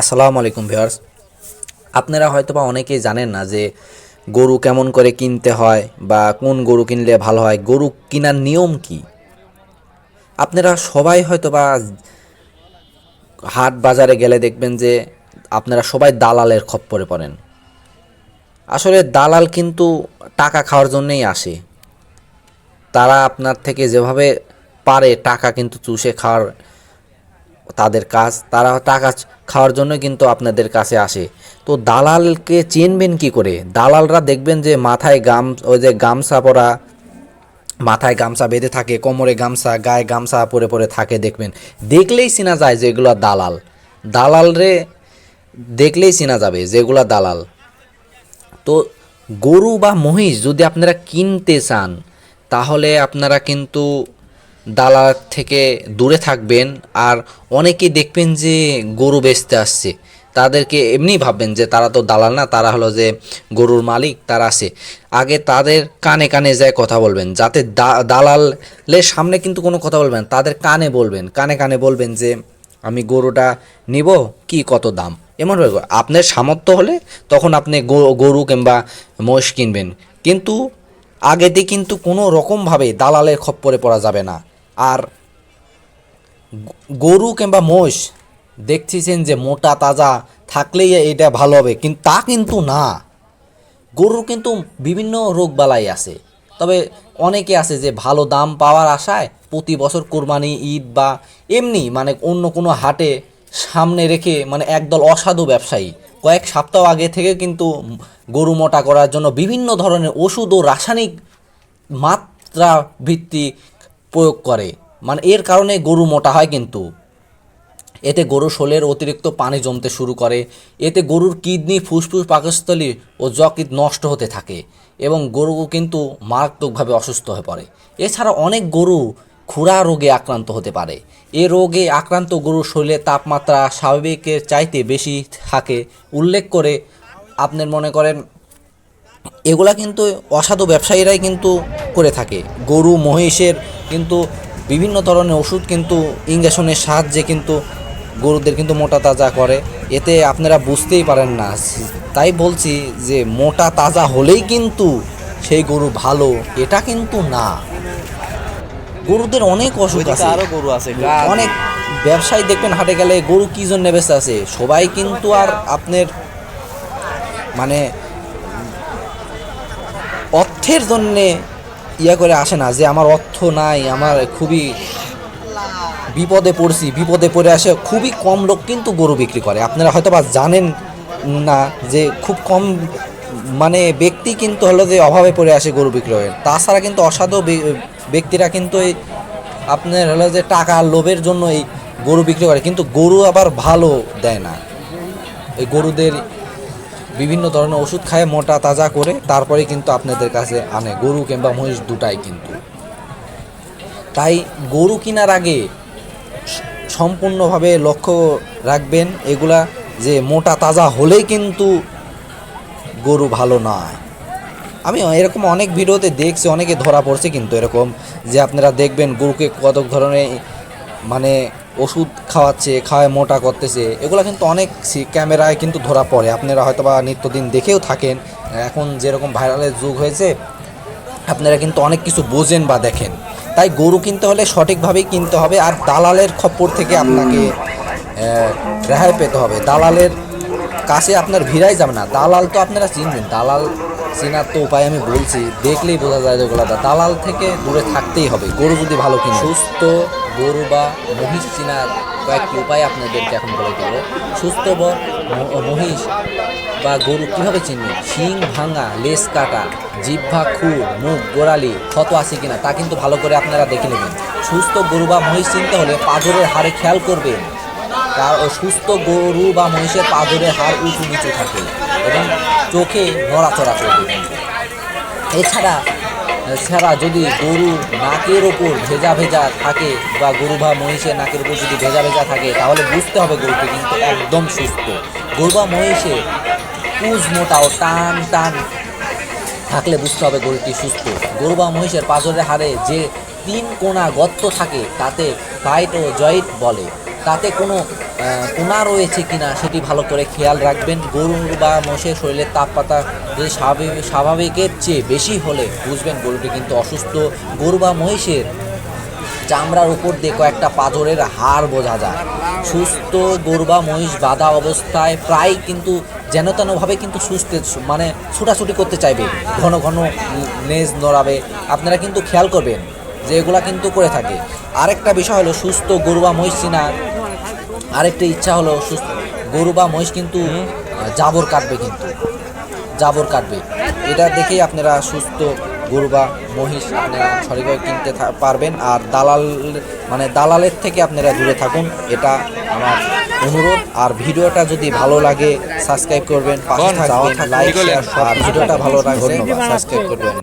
আসসালামু আলাইকুম ভিউয়ার্স। আপনারা হয়তো বা অনেকেই জানেন না যে গরু কেমন করে কিনতে হয় বা কোন গরু কিনলে ভালো হয়, গরু কেনার নিয়ম কি? আপনারা সবাই হয়তো বা হাট বাজারে গেলে দেখবেন যে আপনারা সবাই দালালের খপ্পরে পড়েন। আসলে দালাল কিন্তু টাকা খাওয়ার জন্যই আসে। তারা আপনার থেকে যেভাবে পারে টাকা কিন্তু চুষে খাওয়ার তাদের কাজ তারা টাকা খাওয়ার জন্য কিন্তু আপনাদের কাছে আসে। তো দালালকে চিনবেন কি করে? দালালরা দেখবেন যে মাথায় গাম ওই যে গামছা পরা মাথায় গামছা বেঁধে থাকে, কোমরে গামছা, গায়ে গামছা পরে পরে থাকে দেখবেন। দেখলেই চেনা যায় যে এগুলো দালাল। দালালরে দেখলেই চেনা যাবে যেগুলো দালাল। তো গরু বা মহিষ যদি আপনারা কিনতে চান, তাহলে আপনারা কিন্তু দালাল থেকে দূরে থাকবেন আর অনেকেই দেখবেন যে গরু বেচতে আসছে। তাদেরকে এমনি ভাববেন যে তারা তো দালাল না, তারা হলো যে গরুর মালিক, তারা আছে। আগে তাদের কানে কানে যায় কথা বলবেন, যাতে দালালের সামনে কিন্তু কোনো কথা বলবেন তাদের কানে বলবেন, কানে কানে বলবেন যে আমি গরুটা নিব, কি কত দাম? এমন ভাবে আপনার সামর্থ্য হলে তখন আপনি গরু কিংবা মোষ কিনবেন। কিন্তু আগেতে কিন্তু কোনো রকমভাবে দালালের খপ্পরে পড়া যাবে না। আর গরু কিংবা মোষ দেখতেছেন যে মোটা, তাজা, থাকলেই এটা ভালো হবে। কিন্তু তা কিন্তু না। গরুর কিন্তু বিভিন্ন রোগবালাই আছে। তবে অনেকে আছে যে ভালো দাম পাওয়ার আশায় প্রতি বছর কোরবানি, ঈদ বা এমনি মানে অন্য কোনো হাটে সামনে রেখে মানে একদল অসাধু ব্যবসায়ী কয়েক সপ্তাহ আগে থেকে কিন্তু গরু মোটা করার জন্য বিভিন্ন ধরনের ওষুধ ও রাসায়নিক মাত্রা ভিত্তিক প্রয়োগ করে। মানে এর কারণে গরু মোটা হয় কিন্তু। এতে গরুর শোলের অতিরিক্ত পানি জমতে শুরু করে। এতে গরুর কিডনি, ফুসফুস, পাকস্থলী ও যকৃত নষ্ট হতে থাকে এবং গরু কিন্তু মারাত্মকভাবে অসুস্থ হয়ে পড়ে। এছাড়া অনেক গরু খুরা রোগে আক্রান্ত হতে পারে। এ রোগে আক্রান্ত গরুর শরীরে তাপমাত্রা স্বাভাবিকের চাইতে বেশি থাকে। উল্লেখ করে আপনার মনে করেন, এগুলা কিন্তু অসাধু ব্যবসায়ীরাই কিন্তু করে থাকে। গরু, মহিষের কিন্তু বিভিন্ন ধরনের ওষুধ কিন্তু ইঞ্জেকশনের সাহায্যে কিন্তু গরুদের কিন্তু মোটা তাজা করে। এতে আপনারা বুঝতেই পারেন না। তাই বলছি যে মোটা তাজা হলেই কিন্তু সেই গরু ভালো এটা কিন্তু না। গরুদের অনেক অসুখ আছে। আরও গরু আছে। অনেক ব্যবসায়ী দেখবেন হাটে গেলে গরু কী জন্য বেঁচে আছে? সবাই কিন্তু আর আপনার মানে অর্থের জন্যে ইয়া করে আসে না যে আমার অর্থ নাই, আমার খুবই বিপদে পড়ছি, বিপদে পড়ে আসে, খুবই কম লোক কিন্তু গরু বিক্রি করে। আপনারা হয়তো বা জানেন না যে খুব কম মানে ব্যক্তি কিন্তু হলো যে অভাবে পড়ে আসে গরু বিক্রি করে তাছাড়া কিন্তু অসাধু ব্যক্তিরা কিন্তু এই আপনার হলো যে টাকা লোভের জন্য এই গরু বিক্রি করে, কিন্তু গরু আবার ভালো দেয় না। এই গরুদের বিভিন্ন ধরনের ওষুধ খায়, মোটা তাজা করে, তারপরে কিন্তু আপনাদের কাছে আনে। গরু কিংবা মহিষ দুটাই কিন্তু। তাই গরু কেনার আগে সম্পূর্ণভাবে লক্ষ্য রাখবেন, এগুলা যে মোটা তাজা হলেই কিন্তু গরু ভালো নয়। আমি এরকম অনেক ভিডিওতে দেখছি, অনেকে ধরা পড়ছে কিন্তু এরকম যে আপনারা দেখবেন গরুকে কত ধরনের মানে ওষুধ খাওয়াচ্ছে, খাওয়ায় মোটা করতেছে, এগুলো কিন্তু অনেক ক্যামেরায় কিন্তু ধরা পড়ে। আপনারা হয়তো বা নিত্যদিন দেখেও থাকেন, এখন যেরকম ভাইরালের যুগ হয়েছে, আপনারা কিন্তু অনেক কিছু বোঝেন বা দেখেন। তাই গরু কিনতে হলে সঠিকভাবেই কিনতে হবে, আর দালালের খপ্পর থেকে আপনাকে রেহাই পেতে হবে। দালালের কাছে আপনার ভিড়াই যাবে না। দালাল তো আপনারা চিনবেন, দালাল তো উপায় আমি বলছি, দেখলেই বোঝা যায় যে যেগুলো দালাল থেকে দূরে থাকতেই হবে, গরু যদি ভালো কিনে। সুস্থ গরু বা মহিষ চেনার কয়েকটি উপায় আপনাদেরকে এখন বলে দেবো। সুস্থ মহিষ বা গরু কীভাবে চিনবে? শিং ভাঙা লেস কাটা, জিহ্বা, খুর, মুখ, গোড়ালি, ক্ষত আছে কিনা তা কিন্তু ভালো করে আপনারা দেখে নেবেন। সুস্থ গরু বা মহিষ চিনতে হলে পাঁজরের হাড়ে খেয়াল করবেন। কার সুস্থ গরু বা মহিষের পাঁজরের হাড় উঁচু নিচু থাকে এবং চোখে নড়াচড়া করবে। এছাড়া এছাড়া যদি গরু নাকের ওপর ভেজা ভেজা থাকে বা গরু বা মহিষের নাকের উপর যদি ভেজা ভেজা থাকে, তাহলে বুঝতে হবে গরুটি কিন্তু একদম সুস্থ। গরু বা মহিষের পুজ মোটা ও টান টান থাকলে বুঝতে হবে গরুটি সুস্থ। গরু বা মহিষের পাঁজরের হাড়ে যে তিন কোণা গর্ত থাকে, তাতে ফাইট ও জয়েন্ট বলে। তাতে কোনো কোনা রয়েছে কিনা সেটি ভালো করে খেয়াল রাখবেন। গরু বা মোষের শরীরের তাপমাত্রা যদি স্বাভাবিক, স্বাভাবিকের চেয়ে বেশি হলে বুঝবেন গরুটি কিন্তু অসুস্থ। গরু বা মহিষের চামড়ার উপর দিয়ে কয়েকটা পাথরের হাড় বোঝা যায়। সুস্থ গরু বা মহিষ বাঁধা অবস্থায় প্রায় কিন্তু যেন তেনভাবে কিন্তু সুস্থ মানে ছুটাছুটি করতে চাইবে। ঘন ঘন নেজ নড়াবে। আপনারা কিন্তু খেয়াল করবেন যে এগুলা কিন্তু করে থাকে। আরেকটা বিষয় হলো সুস্থ গরু বা মহিষ চিনা। আরেকটা ইচ্ছা হলো সুস্থ। গরু বা মহিষ কিন্তু জাবর কাটবে কিন্তু। জাবর কাটবে। এটা দেখেই আপনারা সুস্থ গরু বা মহিষ আপনারা সঠিকভাবে কিনতে থা- পারবেন। আর দালাল মানে দালালের থেকে আপনারা দূরে থাকুন। এটা আমার অনুরোধ। আর ভিডিওটা যদি ভালো লাগে সাবস্ক্রাইব করবেন পাশে থাকবেন লাইক আর ভিডিওটা ভালো লাগলে সাবস্ক্রাইব করবেন।